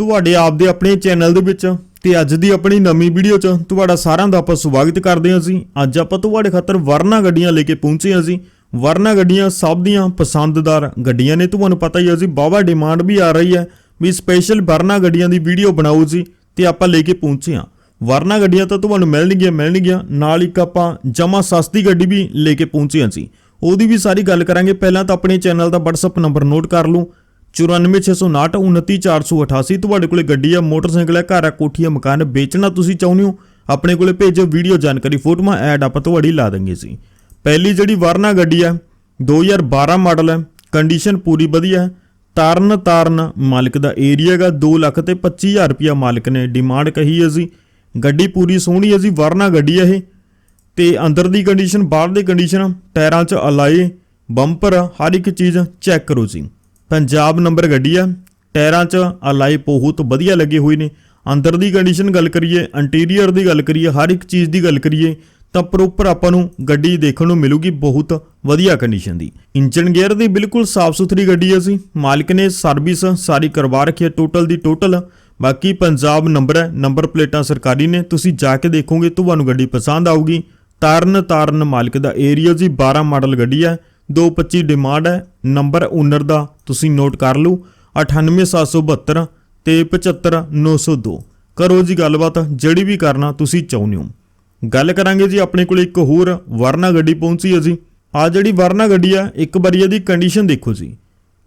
ਤੁਹਾਡੇ ਆਪ ਦੇ ਆਪਣੇ ਚੈਨਲ ਦੇ ਵਿੱਚ ਤੇ ਅੱਜ ਦੀ ਆਪਣੀ ਨਵੀਂ ਵੀਡੀਓ 'ਚ ਤੁਹਾਡਾ ਸਾਰਿਆਂ ਦਾ ਆਪਾਂ ਸਵਾਗਤ ਕਰਦੇ ਹਾਂ ਅਸੀਂ ਅੱਜ ਆਪਾਂ ਤੁਹਾਡੇ ਖਾਤਰ ਵਰਨਾ ਗੱਡੀਆਂ ਲੈ ਕੇ ਪਹੁੰਚੇ ਹਾਂ ਅਸੀਂ ਵਰਨਾ ਗੱਡੀਆਂ ਸਭ ਦੀਆਂ ਪਸੰਦਦਾਰ ਗੱਡੀਆਂ ਨੇ, ਤੁਹਾਨੂੰ ਪਤਾ ਹੀ ਹੈ ਜੀ ਬਾਵਾ ਡਿਮਾਂਡ ਵੀ ਆ ਰਹੀ ਹੈ ਵੀ ਸਪੈਸ਼ਲ ਵਰਨਾ ਗੱਡੀਆਂ ਦੀ ਵੀਡੀਓ ਬਣਾਓ ਜੀ ਤੇ ਆਪਾਂ ਲੈ ਕੇ ਪਹੁੰਚੇ ਹਾਂ। ਵਰਨਾ ਗੱਡੀਆਂ ਤਾਂ ਤੁਹਾਨੂੰ ਮਿਲਣਗੀਆਂ ਮਿਲਣਗੀਆਂ। ਨਾਲ ਇੱਕ ਆਪਾਂ ਜਮਾ ਸਸਤੀ ਗੱਡੀ ਵੀ ਲੈ ਕੇ ਪਹੁੰਚੇ ਹਾਂ ਜੀ। ਉਹਦੀ ਵੀ ਸਾਰੀ ਗੱਲ ਕਰਾਂਗੇ। ਪਹਿਲਾਂ ਤਾਂ ਆਪਣੇ ਚੈਨਲ ਦਾ WhatsApp ਨੰਬਰ ਨੋਟ ਕਰ ਲਓ। 9469299488 ਤੁਹਾਡੇ ਕੋਲੇ ਗੱਡੀ ਆ, ਮੋਟਰਸਾਈਕਲ ਹੈ ਘਰ ਆ, ਕੋਠੀ ਆ, ਮਕਾਨ, ਵੇਚਣਾ ਤੁਸੀਂ ਚਾਹੁੰਦੇ ਹੋ? ਆਪਣੇ ਕੋਲੇ ਭੇਜੋ ਵੀਡੀਓ ਜਾਣਕਾਰੀ ਫੋਟੋਆਂ, ਐਡ ਆਪਾਂ ਤੁਹਾਡੀ ਲਾ ਦਾਂਗੇ ਸੀ ਪਹਿਲੀ ਜਿਹੜੀ ਵਰਨਾ ਗੱਡੀ ਹੈ 2012 ਮਾਡਲ ਹੈ ਕੰਡੀਸ਼ਨ ਪੂਰੀ ਵਧੀਆ। ਹੈ ਤਾਰਨ ਤਾਰਨ ਮਾਲਕ ਦਾ ਏਰੀਆ ਹੈਗਾ 2 ਲੱਖ ਤੇ 25000 ਰੁਪਿਆ ਮਾਲਕ ਨੇ ਡਿਮਾਂਡ ਕਹੀ ਹੈ ਜੀ। ਗੱਡੀ ਪੂਰੀ ਸੋਹਣੀ ਹੈ ਜੀ, ਵਰਨਾ ਗੱਡੀ ਹੈ ਇਹ। ਤੇ ਅੰਦਰ ਦੀ ਕੰਡੀਸ਼ਨ ਬਾਹਰ ਦੀ ਕੰਡੀਸ਼ਨ ਟਾਇਰਾਂ 'ਚ ਅਲਾਈ ਬੰਪਰ ਹਰ ਇੱਕ ਚੀਜ਼ ਚੈੱਕ ਕਰੋ ਜੀ। ਪੰਜਾਬ ਨੰਬਰ ਗੱਡੀ ਆ। ਟਾਇਰਾਂ 'ਚ ਅਲਾਈ ਬਹੁਤ ਵਧੀਆ ਲੱਗੇ ਹੋਏ ਨੇ। ਅੰਦਰ ਦੀ ਕੰਡੀਸ਼ਨ ਗੱਲ ਕਰੀਏ ਇੰਟੀਰੀਅਰ ਦੀ ਗੱਲ ਕਰੀਏ, ਹਰ ਇੱਕ ਚੀਜ਼ ਦੀ ਗੱਲ ਕਰੀਏ, ਤਾਂ ਪ੍ਰੋਪਰ ਆਪਾਂ ਨੂੰ ਗੱਡੀ ਦੇਖਣ ਨੂੰ ਮਿਲੂਗੀ ਬਹੁਤ ਵਧੀਆ ਕੰਡੀਸ਼ਨ ਦੀ। ਇੰਜਨ ਗੇਅਰ ਦੀ ਬਿਲਕੁਲ ਸਾਫ਼ ਸੁਥਰੀ ਗੱਡੀ ਹੈ ਸੀ ਮਾਲਕ ਨੇ ਸਰਵਿਸ ਸਾਰੀ ਕਰਵਾ ਰੱਖੀ ਹੈ ਟੋਟਲ ਦੀ ਟੋਟਲ ਬਾਕੀ ਪੰਜਾਬ ਨੰਬਰ ਹੈ, ਨੰਬਰ ਪਲੇਟਾਂ ਸਰਕਾਰੀ ਨੇ। ਤੁਸੀਂ ਜਾ ਕੇ ਦੇਖੋਗੇ, ਤੁਹਾਨੂੰ ਗੱਡੀ ਪਸੰਦ ਆਊਗੀ। ਤਾਰਨ ਤਾਰਨ ਮਾਲਕ ਦਾ ਏਰੀਆ ਜੀ 12 ਮਾਡਲ ਗੱਡੀ ਹੈ 225 ਡਿਮਾਂਡ ਹੈ ਨੰਬਰ ਓਨਰ ਦਾ, ਤੁਸੀਂ ਨੋਟ ਕਰ ਲਓ 98772 ਤੇ 75902 ਕਰੋ ਜੀ ਗੱਲਬਾਤ, ਜਿਹੜੀ ਵੀ ਕਰਨਾ ਤੁਸੀਂ ਚਾਹੁੰਦੇ ਹੋ। ਗੱਲ ਕਰਾਂਗੇ ਜੀ ਆਪਣੇ ਕੋਲ ਇੱਕ ਹੋਰ ਵਰਨਾ ਗੱਡੀ ਪਹੁੰਚੀ ਹੈ ਜੀ। ਆ ਜਿਹੜੀ ਵਰਨਾ ਗੱਡੀ ਆ ਇੱਕ ਵਾਰੀ ਇਹਦੀ ਕੰਡੀਸ਼ਨ ਦੇਖੋ ਜੀ।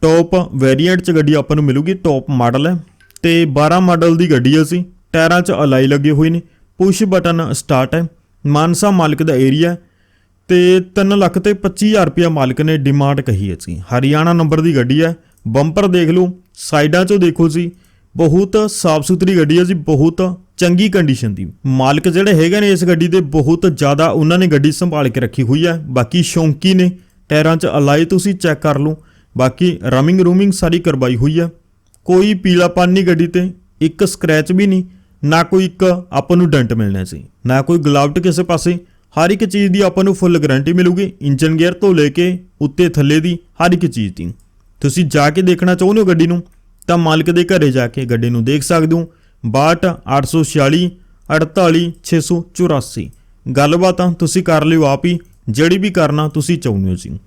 ਟੌਪ ਵੇਰੀਐਂਟ ਚ ਗੱਡੀ ਆਪਾਂ ਨੂੰ ਮਿਲੂਗੀ ਟੌਪ ਮਾਡਲ ਹੈ। ਤੇ 12 ਮਾਡਲ ਦੀ ਗੱਡੀ ਹੈ ਸੀ ਟਾਇਰਾਂ 'ਚ ਅਲਾਈ ਲੱਗੇ ਹੋਏ ਨੇ। ਪੁਸ਼ ਬਟਨ ਸਟਾਰਟ ਹੈ। ਮਾਨਸਾ ਮਾਲਕ ਦਾ ਏਰੀਆ ਤੇ 3 ਲੱਖ ਤੇ 25000 ਰੁਪਇਆ ਮਾਲਕ ਨੇ ਡਿਮਾਂਡ ਕਹੀ ਹੈ ਜੀ। ਹਰਿਆਣਾ ਨੰਬਰ ਦੀ ਗੱਡੀ ਹੈ। ਬੰਪਰ ਦੇਖ ਲਓ, ਸਾਈਡਾਂ 'ਚੋਂ ਦੇਖੋ ਜੀ। ਬਹੁਤ ਸਾਫ਼ ਸੁਥਰੀ ਗੱਡੀ ਹੈ ਜੀ, ਬਹੁਤ ਚੰਗੀ ਕੰਡੀਸ਼ਨ ਦੀ। ਮਾਲਕ ਜਿਹੜੇ ਹੈਗੇ ਨੇ ਇਸ ਗੱਡੀ ਦੇ, ਬਹੁਤ ਜ਼ਿਆਦਾ ਉਹਨਾਂ ਨੇ ਗੱਡੀ ਸੰਭਾਲ ਕੇ ਰੱਖੀ ਹੋਈ ਹੈ। ਬਾਕੀ ਸ਼ੌਂਕੀ ਨੇ, ਟਾਇਰਾਂ 'ਚ ਅਲਾਈ ਤੁਸੀਂ ਚੈੱਕ ਕਰ ਲਓ। ਬਾਕੀ ਰਮਿੰਗ ਰੂਮਿੰਗ ਸਾਰੀ ਕਰਵਾਈ ਹੋਈ ਹੈ। ਕੋਈ ਪੀਲਾਪਨ ਨਹੀਂ ਗੱਡੀ ਤੇ, ਇੱਕ ਸਕ੍ਰੈਚ ਵੀ ਨਹੀਂ, ਨਾ ਕੋਈ ਇੱਕ ਆਪਾਂ ਨੂੰ ਡੈਂਟ ਮਿਲਣਾ ਸੀ ਨਾ ਕੋਈ ਗਲਾਵਟ ਕਿਸੇ ਪਾਸੇ ਹਰ ਇੱਕ ਚੀਜ਼ ਦੀ ਆਪਾਂ ਨੂੰ ਫੁੱਲ ਗਾਰੰਟੀ ਮਿਲੂਗੀ ਇੰਜਨ ਗੇਅਰ ਤੋਂ ਲੈ ਕੇ ਉੱਤੇ ਥੱਲੇ ਦੀ ਹਰ ਇੱਕ ਚੀਜ਼ ਦੀ। ਤੁਸੀਂ ਜਾ ਕੇ ਦੇਖਣਾ ਚਾਹੁੰਦੇ ਹੋ ਗੱਡੀ ਨੂੰ, ਤਾਂ ਮਾਲਕ ਦੇ ਘਰੇ ਜਾ ਕੇ ਗੱਡੀ ਨੂੰ ਦੇਖ ਸਕਦੇ ਹੋ। 62 846 48 684 ਗੱਲਬਾਤਾਂ ਤੁਸੀਂ ਕਰ ਲਿਓ ਆਪ ਹੀ, ਜਿਹੜੀ ਵੀ ਕਰਨਾ ਤੁਸੀਂ ਚਾਹੁੰਦੇ ਹੋ ਜੀ।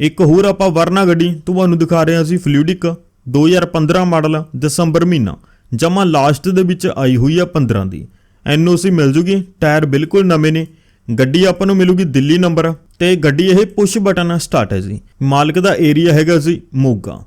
ਇੱਕ ਹੋਰ ਆਪਾਂ ਵਰਨਾ ਗੱਡੀ ਤੁਹਾਨੂੰ ਦਿਖਾ ਰਹੇ ਹਾਂ ਅਸੀਂ ਫਲੂਇਡਿਕ 2015 ਮਾਡਲ, ਦਸੰਬਰ ਮਹੀਨਾ। ਜਮਾ ਲਾਸਟ ਦੇ ਵਿੱਚ ਆਈ ਹੋਈ ਆ 15 ਦੀ। ਐਨਓਸੀ ਮਿਲ ਜੂਗੀ, ਟਾਇਰ ਬਿਲਕੁਲ ਨਵੇਂ ਨੇ। ਗੱਡੀ ਆਪਾਂ ਨੂੰ ਮਿਲੂਗੀ ਦਿੱਲੀ ਨੰਬਰ ਤੇ ਗੱਡੀ ਇਹ ਪੁਸ਼ ਬਟਨ ਸਟਾਰਟ ਹੈ ਜੀ। ਮਾਲਕ ਦਾ ਏਰੀਆ ਹੈਗਾ ਜੀ ਮੋਗਾ।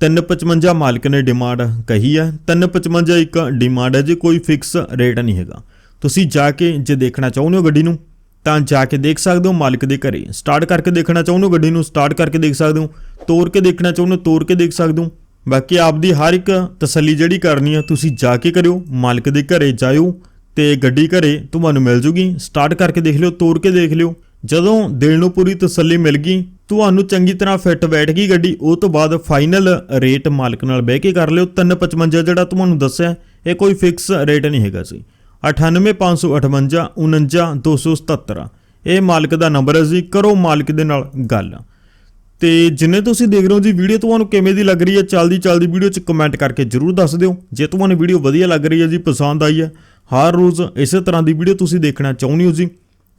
355 ਮਾਲਕ ਨੇ ਡਿਮਾਂਡ ਕਹੀ ਹੈ। 355 ਇੱਕ ਡਿਮਾਂਡ ਹੈ ਜੀ, ਕੋਈ ਫਿਕਸ ਰੇਟ ਨਹੀਂ ਹੈਗਾ। ਤੁਸੀਂ ਜਾ ਕੇ ਜੇ ਦੇਖਣਾ ਚਾਹੁੰਦੇ ਹੋ ਗੱਡੀ ਨੂੰ, ਤਾਂ ਜਾ ਕੇ ਦੇਖ ਸਕਦੇ ਹੋ ਮਾਲਕ ਦੇ ਘਰੇ। ਸਟਾਰਟ ਕਰਕੇ ਦੇਖਣਾ ਚਾਹੁੰਦੇ ਹੋ ਗੱਡੀ ਨੂੰ ਸਟਾਰਟ ਕਰਕੇ ਦੇਖ ਸਕਦੇ ਹੋ। ਤੋੜ ਕੇ ਦੇਖਣਾ ਚਾਹੁੰਦੇ ਹੋ ਤੋੜ ਕੇ ਦੇਖ ਸਕਦੇ ਹੋ। ਬਾਕੀ ਆਪਦੀ ਹਰ ਇੱਕ ਤਸੱਲੀ ਜਿਹੜੀ ਕਰਨੀ ਆ ਤੁਸੀਂ ਜਾ ਕੇ ਕਰਿਓ, ਮਾਲਕ ਦੇ ਘਰੇ ਜਾਇਓ। ਤੇ ਗੱਡੀ ਘਰੇ ਤੁਹਾਨੂੰ ਮਿਲ ਜੂਗੀ। ਸਟਾਰਟ ਕਰਕੇ ਦੇਖ ਲਿਓ, ਤੋੜ ਕੇ ਦੇਖ ਲਿਓ। ਜਦੋਂ ਦਿਲ ਨੂੰ ਪੂਰੀ ਤਸੱਲੀ ਮਿਲ ਗਈ, ਤੁਹਾਨੂੰ ਚੰਗੀ ਤਰ੍ਹਾਂ ਫਿੱਟ ਬੈਠ ਗਈ ਗੱਡੀ, ਉਹ ਤੋਂ ਬਾਅਦ ਫਾਈਨਲ ਰੇਟ ਮਾਲਕ ਨਾਲ ਬਹਿ ਕੇ ਕਰ ਲਿਓ। 355 ਜਿਹੜਾ ਤੁਹਾਨੂੰ ਦੱਸਿਆ, ਇਹ ਕੋਈ ਫਿਕਸ ਰੇਟ ਨਹੀਂ ਹੈਗਾ ਸੀ। 98558 49277 ਇਹ ਮਾਲਕ ਦਾ ਨੰਬਰ ਹੈ ਜੀ, ਕਰੋ ਮਾਲਕ ਦੇ ਨਾਲ ਗੱਲ। ਤੇ ਜਿੰਨੇ ਤੁਸੀਂ ਦੇਖ ਰਹੇ ਹੋ ਜੀ, ਵੀਡੀਓ ਤੁਹਾਨੂੰ ਕਿਵੇਂ ਦੀ ਲੱਗ ਰਹੀ ਹੈ ਚੱਲਦੀ ਚੱਲਦੀ ਵੀਡੀਓ 'ਚ ਕਮੈਂਟ ਕਰਕੇ ਜਰੂਰ ਦੱਸ ਦਿਓ। ਜੇ ਤੁਹਾਨੂੰ ਵੀਡੀਓ ਵਧੀਆ ਲੱਗ ਰਹੀ ਹੈ ਜੀ, ਪਸੰਦ ਆਈ ਹੈ ਹਰ ਰੋਜ਼ ਇਸੇ ਤਰ੍ਹਾਂ ਦੀ ਵੀਡੀਓ ਤੁਸੀਂ ਦੇਖਣਾ ਚਾਹੁੰਦੇ ਹੋ ਜੀ,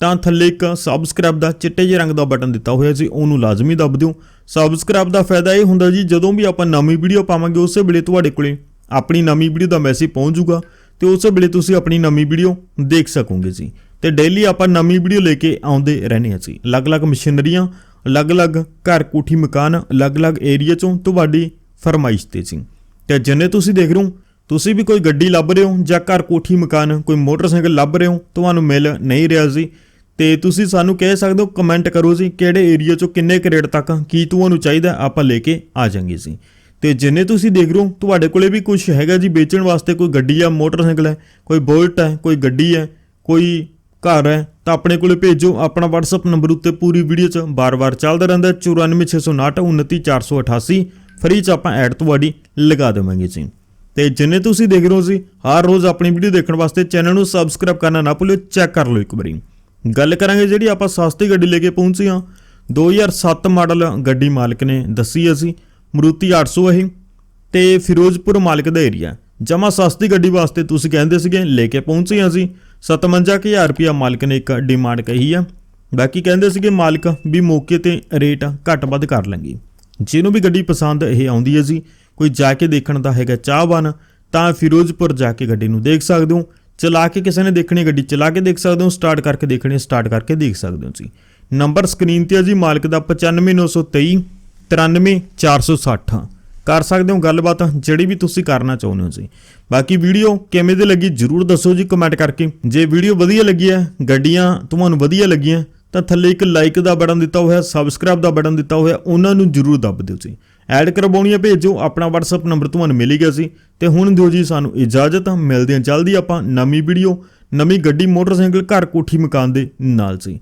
ਤਾਂ ਥੱਲੇ ਇੱਕ ਸਬਸਕ੍ਰਾਈਬ ਦਾ ਚਿੱਟੇ ਜਿਹੇ ਰੰਗ ਦਾ ਬਟਨ ਦਿੱਤਾ ਹੋਇਆ ਜੀ ਉਹਨੂੰ ਲਾਜ਼ਮੀ ਦਬ ਦਿਓ। ਸਬਸਕ੍ਰਾਈਬ ਦਾ ਫਾਇਦਾ ਇਹ ਹੁੰਦਾ ਜੀ, ਜਦੋਂ ਵੀ ਆਪਾਂ ਨਵੀਂ ਵੀਡੀਓ ਪਾਵਾਂਗੇ, ਉਸੇ ਵੇਲੇ ਤੁਹਾਡੇ ਕੋਲੇ ਆਪਣੀ ਨਵੀਂ ਵੀਡੀਓ ਦਾ ਮੈਸੇਜ ਪਹੁੰਚ ਜਾਊਗਾ ਤੇ ਉਸੇ ਵੇਲੇ ਤੁਸੀਂ ਆਪਣੀ ਨਵੀਂ ਵੀਡੀਓ ਦੇਖ ਸਕੋਗੇ ਜੀ। ਤੇ ਡੇਲੀ ਆਪਾਂ ਨਵੀਂ ਵੀਡੀਓ ਲੈ ਕੇ ਆਉਂਦੇ ਰਹਿੰਦੇ ਹਾਂ ਜੀ। ਅਲੱਗ-ਅਲੱਗ ਮਸ਼ੀਨਰੀਆਂ, ਅਲੱਗ-ਅਲੱਗ ਘਰ ਕੋਠੀ ਮਕਾਨ, ਅਲੱਗ-ਅਲੱਗ ਏਰੀਆ ਚੋਂ ਤੁਹਾਡੀ ਫਰਮਾਇਸ਼ ਤੇ ਜੀ। ਤੇ ਜਿੰਨੇ ਤੁਸੀਂ ਦੇਖ ਰਹੇ ਹੋ ਤੁਸੀਂ ਵੀ ਕੋਈ ਗੱਡੀ ਲੱਭ ਰਹੇ ਹੋ ਜਾਂ ਘਰ ਕੋਠੀ ਮਕਾਨ ਕੋਈ ਮੋਟਰਸਾਈਕਲ ਲੱਭ ਰਹੇ ਹੋ? ਤੁਹਾਨੂੰ ਮਿਲ ਨਹੀਂ ਰਿਹਾ ਜੀ ਤੇ ਤੁਸੀਂ ਸਾਨੂੰ ਕਹਿ ਸਕਦੇ ਹੋ ਕਮੈਂਟ ਕਰੋ ਜੀ ਕਿਹੜੇ ਏਰੀਆ ਚੋਂ ਕਿੰਨੇ ਕੁ ਰੇਟ ਤੱਕ ਕੀ ਤੁਹਾਨੂੰ ਚਾਹੀਦਾ ਆਪਾਂ ਲੈ ਕੇ ਆ ਜਾਾਂਗੇ ਜੀ। ਤੇ ਜਿੰਨੇ ਤੁਸੀਂ ਦੇਖ ਰਹੇ ਹੋ ਤੁਹਾਡੇ ਕੋਲੇ ਵੀ ਕੁਝ ਹੈਗਾ ਜੀ ਵੇਚਣ ਵਾਸਤੇ ਕੋਈ ਗੱਡੀ ਆ ਮੋਟਰਸਾਈਕਲ ਹੈ ਕੋਈ ਬੁਲਟ ਹੈ ਕੋਈ ਗੱਡੀ ਹੈ ਕੋਈ ਘਰ ਹੈ ਤਾਂ ਆਪਣੇ ਕੋਲੇ ਭੇਜੋ। ਆਪਣਾ WhatsApp ਨੰਬਰ ਉੱਤੇ ਪੂਰੀ ਵੀਡੀਓ 'ਚ ਬਾਰ-ਬਾਰ ਚੱਲਦਾ ਰਹਿੰਦਾ ਹੈ, 9469299488 ਫਰੀ 'ਚ ਆਪਾਂ ਐਡ ਤੁਹਾਡੀ ਲਗਾ ਦੇਵਾਂਗੇ ਜੀ। ਤੇ ਜਿੰਨੇ ਤੁਸੀਂ ਦੇਖ ਰਹੇ ਹੋ ਜੀ, ਹਰ ਰੋਜ਼ ਆਪਣੀ ਵੀਡੀਓ ਦੇਖਣ ਵਾਸਤੇ ਚੈਨਲ ਨੂੰ ਸਬਸਕ੍ਰਾਈਬ ਕਰਨਾ ਨਾ ਭੁੱਲਿਓ ਚੈੱਕ ਕਰ ਲਓ ਇੱਕ ਵਾਰੀ। ਗੱਲ ਕਰਾਂਗੇ ਜਿਹੜੀ ਆਪਾਂ ਸਸਤੀ ਗੱਡੀ ਲੈ ਕੇ ਪਹੁੰਚੇ ਹਾਂ। 2007 ਮਾਡਲ ਗੱਡੀ ਮਾਲਕ ਨੇ ਦੱਸੀ ਅਸੀਂ ਮਰੂਤੀ 800 ਇਹ, ਤੇ ਫਿਰੋਜ਼ਪੁਰ ਮਾਲਕ ਦਾ ਏਰੀਆ ਜਮਾ ਸਸਤੀ ਗੱਡੀ ਵਾਸਤੇ ਤੁਸੀਂ ਕਹਿੰਦੇ ਸੀਗੇ, ਲੈ ਕੇ ਪਹੁੰਚੇ ਹਾਂ ਅਸੀਂ 57000 ਰੁਪਇਆ ਮਾਲਕ ਨੇ ਇੱਕ ਡਿਮਾਂਡ ਕਹੀ ਆ। ਬਾਕੀ ਕਹਿੰਦੇ ਸੀਗੇ ਮਾਲਕ ਵੀ ਮੌਕੇ ਤੇ ਰੇਟ ਘੱਟ ਵੱਧ ਕਰ ਲਾਂਗੇ ਜਿਹਨੂੰ ਵੀ ਗੱਡੀ ਪਸੰਦ ਇਹ ਆਉਂਦੀ ਹੈ ਜੀ ਕੋਈ ਜਾ ਕੇ ਦੇਖਣ ਦਾ ਹੈਗਾ ਚਾਹਵਾਨ, ਤਾਂ ਫਿਰੋਜ਼ਪੁਰ ਜਾ ਕੇ ਗੱਡੀ ਨੂੰ ਦੇਖ ਸਕਦੇ ਹੋ। ਚਲਾ ਕੇ ਕਿਸੇ ਨੇ ਦੇਖਣੀ ਗੱਡੀ ਚਲਾ ਕੇ ਦੇਖ ਸਕਦੇ ਹੋ ਸਟਾਰਟ ਕਰਕੇ ਦੇਖਣੀ ਸਟਾਰਟ ਕਰਕੇ ਦੇਖ ਸਕਦੇ ਹੋ ਜੀ ਨੰਬਰ ਸਕਰੀਨ ਤੇ ਹੈ ਜੀ, ਮਾਲਕ ਦਾ 95923 93460 ਕਰ ਸਕਦੇ ਹੋ ਗੱਲਬਾਤ, ਜਿਹੜੀ ਵੀ ਤੁਸੀਂ ਕਰਨਾ ਚਾਹੁੰਦੇ ਹੋ ਜੀ। ਬਾਕੀ ਵੀਡੀਓ ਕਿਵੇਂ ਦੀ ਲੱਗੀ ਜਰੂਰ ਦੱਸੋ ਜੀ ਕਮੈਂਟ ਕਰਕੇ। ਜੇ ਵੀਡੀਓ ਵਧੀਆ ਲੱਗੀ ਹੈ, ਗੱਡੀਆਂ ਤੁਹਾਨੂੰ ਵਧੀਆ ਲੱਗੀਆਂ ਤਾਂ ਥੱਲੇ ਇੱਕ ਲਾਈਕ ਦਾ ਬਟਨ ਦਿੱਤਾ ਹੋਇਆ ਸਬਸਕ੍ਰਾਈਬ ਦਾ ਬਟਨ ਦਿੱਤਾ ਹੋਇਆ, ਉਹਨਾਂ ਨੂੰ ਜਰੂਰ ਦੱਬ ਦਿਓ ਜੀ। ਐਡ ਕਰਵਾਉਣੀ ਹੈ ਭੇਜੋ, ਆਪਣਾ WhatsApp ਨੰਬਰ ਤੁਹਾਨੂੰ ਮਿਲ ਗਿਆ ਸੀ। ਤੇ ਹੁਣ ਦਿਓ ਜੀ ਸਾਨੂੰ ਇਜਾਜ਼ਤ, ਮਿਲਦੇ ਹਾਂ ਜਲਦੀ ਆਪਾਂ ਨਵੀਂ ਵੀਡੀਓ ਨਵੀਂ ਗੱਡੀ, ਮੋਟਰਸਾਈਕਲ, ਘਰ ਕੋਠੀ, ਮਕਾਨ ਦੇ ਨਾਲ ਜੀ।